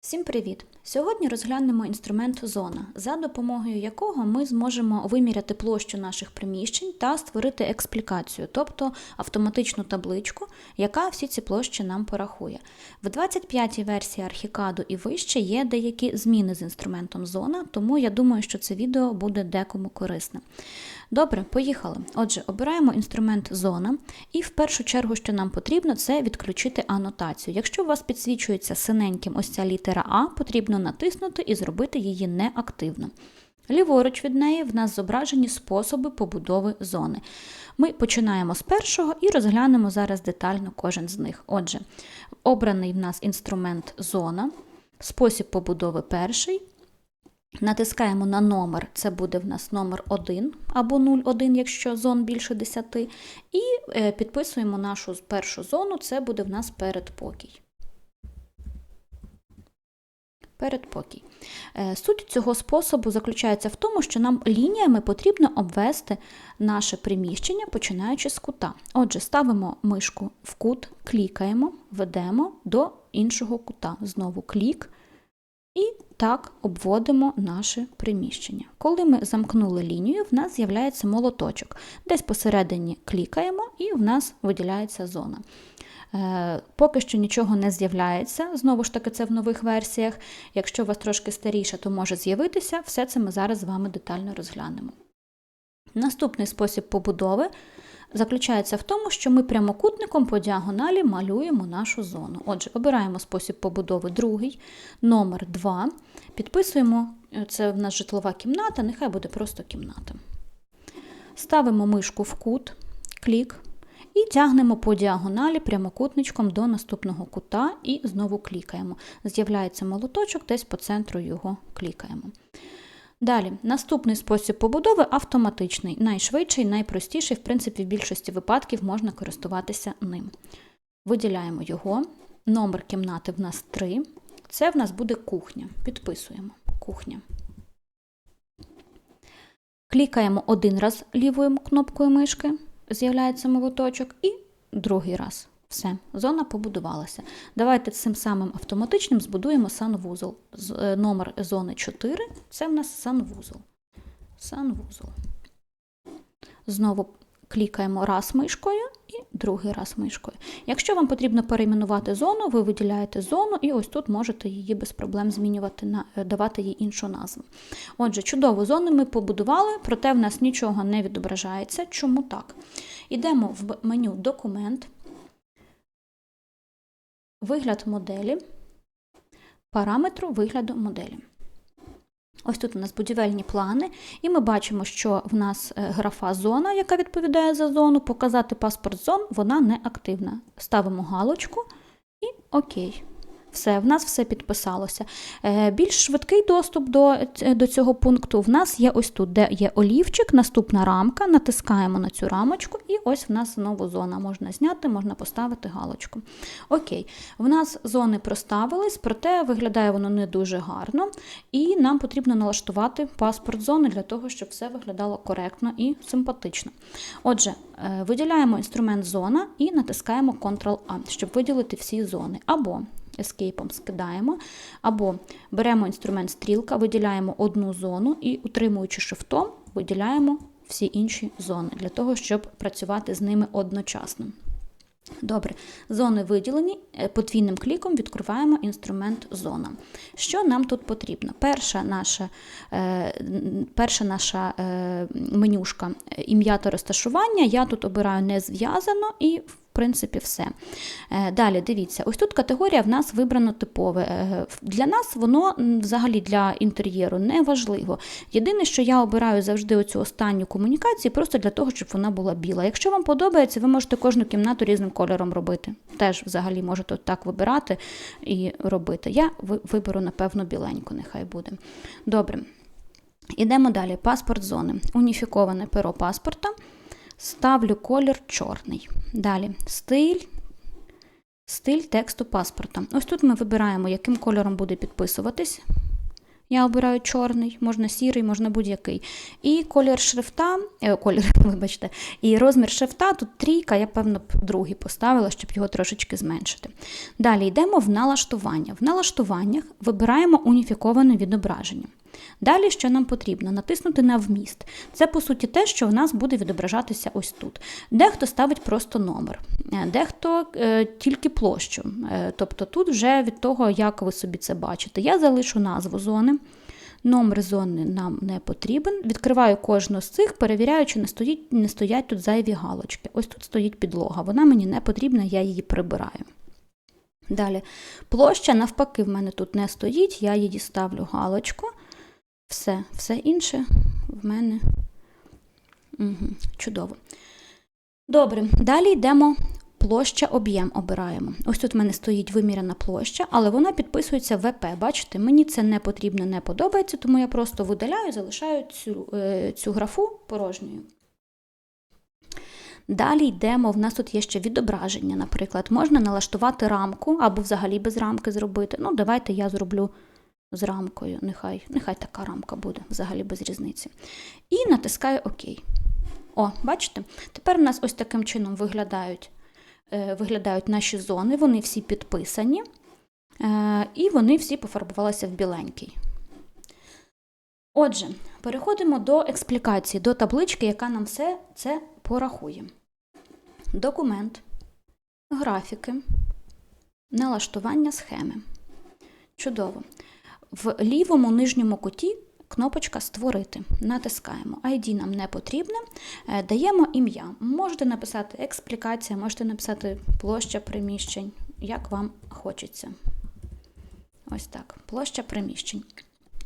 Всім привіт! Сьогодні розглянемо інструмент зона, за допомогою якого ми зможемо виміряти площу наших приміщень та створити експлікацію, тобто автоматичну табличку, яка всі ці площі нам порахує. В 25-й версії Архікаду і вище є деякі зміни з інструментом зона, тому я думаю, що це відео буде декому корисним. Добре, поїхали. Отже, обираємо інструмент зона, і в першу чергу, що нам потрібно, це відключити анотацію. Якщо у вас підсвічується синеньким ось ця літера А, потрібно натиснути і зробити її неактивно. Ліворуч від неї в нас зображені способи побудови зони. Ми починаємо з першого і розглянемо зараз детально кожен з них. Отже, обраний в нас інструмент зона, спосіб побудови перший. Натискаємо на номер, це буде в нас номер 1 або 01, якщо зон більше 10. І е, підписуємо нашу першу зону, це буде в нас передпокій. Передпокій. Е, Суть цього способу заключається в тому, що нам лініями потрібно обвести наше приміщення, починаючи з кута. Отже, ставимо мишку в кут, клікаємо, ведемо до іншого кута. Знову клік. І так обводимо наше приміщення. Коли ми замкнули лінію, в нас з'являється молоточок. Десь посередині клікаємо, і в нас виділяється зона. Е, Поки що нічого не з'являється, знову ж таки, це в нових версіях. Якщо у вас трошки старіше, то може з'явитися. Все це ми зараз з вами детально розглянемо. Наступний спосіб побудови заключається в тому, що ми прямокутником по діагоналі малюємо нашу зону. Отже, обираємо спосіб побудови другий, номер 2, підписуємо, це в нас житлова кімната, нехай буде просто кімната. Ставимо мишку в кут, клік, і тягнемо по діагоналі прямокутничком до наступного кута і знову клікаємо. З'являється молоточок, десь по центру його клікаємо. Далі, наступний спосіб побудови автоматичний, найшвидший, найпростіший, в принципі, в більшості випадків можна користуватися ним. Виділяємо його. Номер кімнати в нас 3. Це в нас буде кухня. Підписуємо кухня. Клікаємо один раз лівою кнопкою мишки, з'являється молоточок, і другий раз. Все, зона побудувалася. Давайте цим самим автоматичним збудуємо санвузол. З- Номер зони 4 це в нас санвузол. Санвузол. Знову клікаємо раз мишкою і другий раз мишкою. Якщо вам потрібно перейменувати зону, ви виділяєте зону і ось тут можете її без проблем змінювати, е, давати їй іншу назву. Отже, чудову зону ми побудували, проте в нас нічого не відображається. Чому так? Йдемо в меню Документ. Вигляд моделі, параметру вигляду моделі. Ось тут у нас будівельні плани, і ми бачимо, що в нас е, графа зона, яка відповідає за зону, показати паспорт зон, вона не активна. Ставимо галочку і окей. Все, в нас все підписалося. Е, Більш швидкий доступ до, до цього пункту в нас є ось тут, де є олівчик, наступна рамка, натискаємо на цю рамочку, і ось в нас знову зона. Можна зняти, можна поставити галочку. Окей, в нас зони проставились, проте виглядає воно не дуже гарно, і нам потрібно налаштувати паспорт зони для того, щоб все виглядало коректно і симпатично. Отже, е, виділяємо інструмент зона і натискаємо Ctrl-A, щоб виділити всі зони. Або ескейпом скидаємо, або беремо інструмент стрілка, виділяємо одну зону і, утримуючи шифтом, виділяємо всі інші зони для того, щоб працювати з ними одночасно. Добре, зони виділені, е, подвійним кліком відкриваємо інструмент зона. Що нам тут потрібно? Перша наша, е, перша наша е, менюшка е, ім'я та розташування. Я тут обираю не зв'язано і принципі все. Е, Далі дивіться, ось тут категорія в нас вибрано типове. Е, Для нас воно взагалі для інтер'єру не важливо. Єдине, що я обираю завжди оцю останню комунікацію, просто для того, щоб вона була біла. Якщо вам подобається, ви можете кожну кімнату різним кольором робити. Теж взагалі можете так вибирати і робити. Я виберу, напевно, біленьку, нехай буде. Добре. Ідемо далі. Паспорт зони. Уніфіковане перо паспорта. Ставлю колір чорний. Далі стиль. Стиль тексту паспорта. Ось тут ми вибираємо, яким кольором буде підписуватись. Я обираю чорний, можна сірий, можна будь-який. І колір шрифта, е, колір, вибачте, і розмір шрифта тут трійка, я, певно, другий поставила, щоб його трошечки зменшити. Далі йдемо в налаштування. В налаштуваннях вибираємо уніфіковане відображення. Далі, що нам потрібно? Натиснути на вміст. Це, по суті, те, що в нас буде відображатися ось тут. Дехто ставить просто номер, е, дехто е, тільки площу. Е, тобто тут вже від того, як ви собі це бачите. Я залишу назву зони. Номер зони нам не потрібен. Відкриваю кожну з цих, перевіряю, чи не стоїть, не стоять тут зайві галочки. Ось тут стоїть підлога. Вона мені не потрібна, я її прибираю. Далі, площа, навпаки, в мене тут не стоїть, я її ставлю галочку. Все, все інше в мене угу, чудово. Добре, далі йдемо. Площа об'єм обираємо. Ось тут в мене стоїть виміряна площа, але вона підписується ВП. Бачите, мені це не потрібно, не подобається, тому я просто видаляю, залишаю цю, е, цю графу порожньою. Далі йдемо, в нас тут є ще відображення, наприклад, можна налаштувати рамку або взагалі без рамки зробити. Ну, давайте я зроблю з рамкою, нехай, нехай така рамка буде, взагалі без різниці. І натискаю ОК. О, бачите? Тепер у нас ось таким чином виглядають, е, виглядають наші зони, вони всі підписані, е, і вони всі пофарбувалися в біленький. Отже, переходимо до експлікації, до таблички, яка нам все це порахує. Документ, графіки, налаштування схеми. Чудово. В лівому нижньому куті кнопочка Створити. Натискаємо. ID нам не потрібне. Е, Даємо ім'я. Можете написати експлікація, можете написати площа приміщень, як вам хочеться. Ось так. Площа приміщень.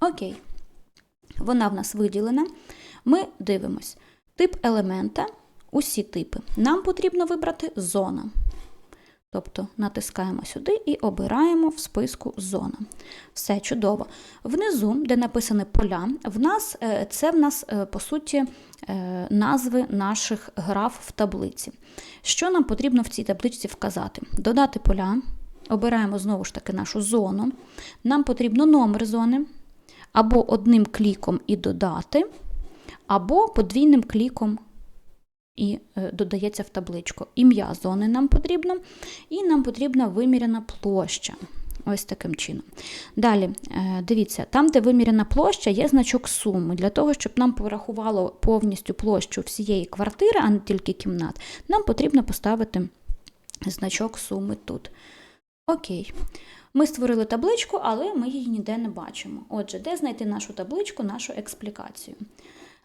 Окей. Вона в нас виділена. Ми дивимось. Тип елемента, усі типи. Нам потрібно вибрати зона. Тобто натискаємо сюди і обираємо в списку зона. Все чудово. Внизу, де написані поля, в нас, е, це в нас, е, по суті, е, назви наших граф в таблиці. Що нам потрібно в цій табличці вказати? Додати поля, обираємо знову ж таки нашу зону. Нам потрібно номер зони, або одним кліком і додати, або подвійним кліком і е, додається в табличку. Ім'я зони нам потрібно, і нам потрібна виміряна площа. Ось таким чином. Далі, е, дивіться, там, де виміряна площа, є значок суми. Для того, щоб нам порахувало повністю площу всієї квартири, а не тільки кімнат, нам потрібно поставити значок суми тут. Окей. Ми створили табличку, але ми її ніде не бачимо. Отже, де знайти нашу табличку, нашу експлікацію?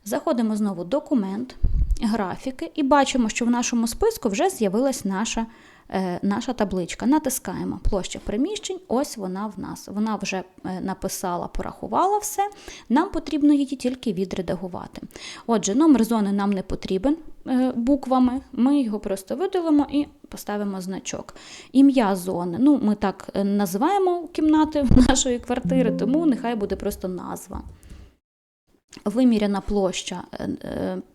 Заходимо знову документ, графіки і бачимо, що в нашому списку вже з'явилась наша е, наша табличка. Натискаємо площа приміщень, ось вона в нас. Вона вже е, написала, порахувала все. Нам потрібно її тільки відредагувати. Отже, номер зони нам не потрібен е, буквами, ми його просто видалимо і поставимо значок. Ім'я зони. Ну, Ми так називаємо кімнати нашої квартири, тому нехай буде просто назва. Виміряна площа.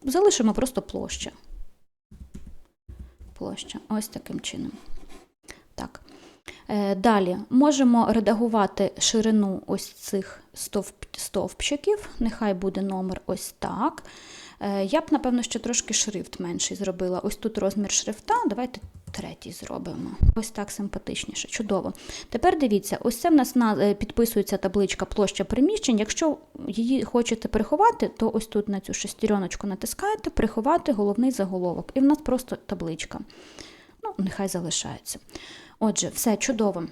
Залишимо просто площа. Площа. Ось таким чином. Так. Далі можемо редагувати ширину ось цих стовп, стовпчиків. Нехай буде номер ось так. Я б, напевно, ще трошки шрифт менший зробила. Ось тут розмір шрифта. Давайте третій зробимо. Ось так симпатичніше. Чудово. Тепер дивіться, ось це в нас на, підписується табличка площа приміщень. Якщо її хочете приховати, то ось тут на цю шестереночку натискаєте, приховати головний заголовок. І в нас просто табличка. Ну, нехай залишається. Отже, все чудово.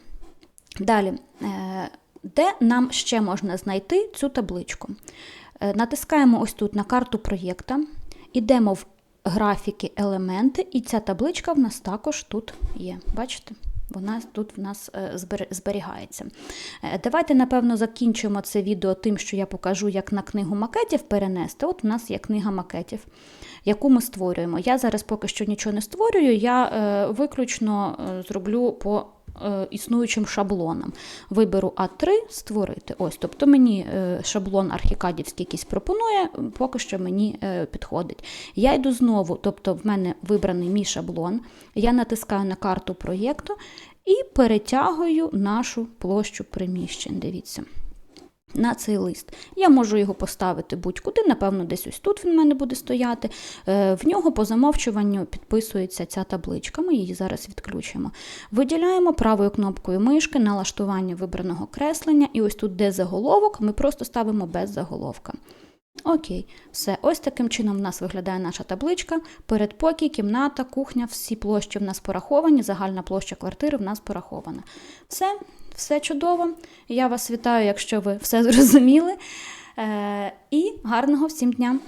Далі, де нам ще можна знайти цю табличку? Натискаємо ось тут на карту проєкта, ідемо в графіки, елементи, і ця табличка в нас також тут є. Бачите? Вона тут в нас зберігається. Давайте, напевно, закінчимо це відео тим, що я покажу, як на книгу макетів перенести. От у нас є книга макетів, яку ми створюємо. Я зараз поки що нічого не створюю, я виключно зроблю по існуючим шаблоном. Виберу А3 створити. Ось, Тобто мені шаблон архікадівський якийсь пропонує, поки що мені підходить. Я йду знову, тобто в мене вибраний мій шаблон, я натискаю на карту проєкту і перетягую нашу площу приміщень. Дивіться. На цей лист. Я можу його поставити будь-куди, напевно, десь ось тут він в мене буде стояти. Е, В нього по замовчуванню підписується ця табличка. Ми її зараз відключимо. Виділяємо правою кнопкою мишки налаштування вибраного креслення, і ось тут, де заголовок, ми просто ставимо без заголовка. Окей, все. Ось таким чином в нас виглядає наша табличка. Передпокій, кімната, кухня, всі площі в нас пораховані, загальна площа квартири в нас порахована. Все, все чудово. Я вас вітаю, якщо ви все зрозуміли. Е, і гарного всім дня!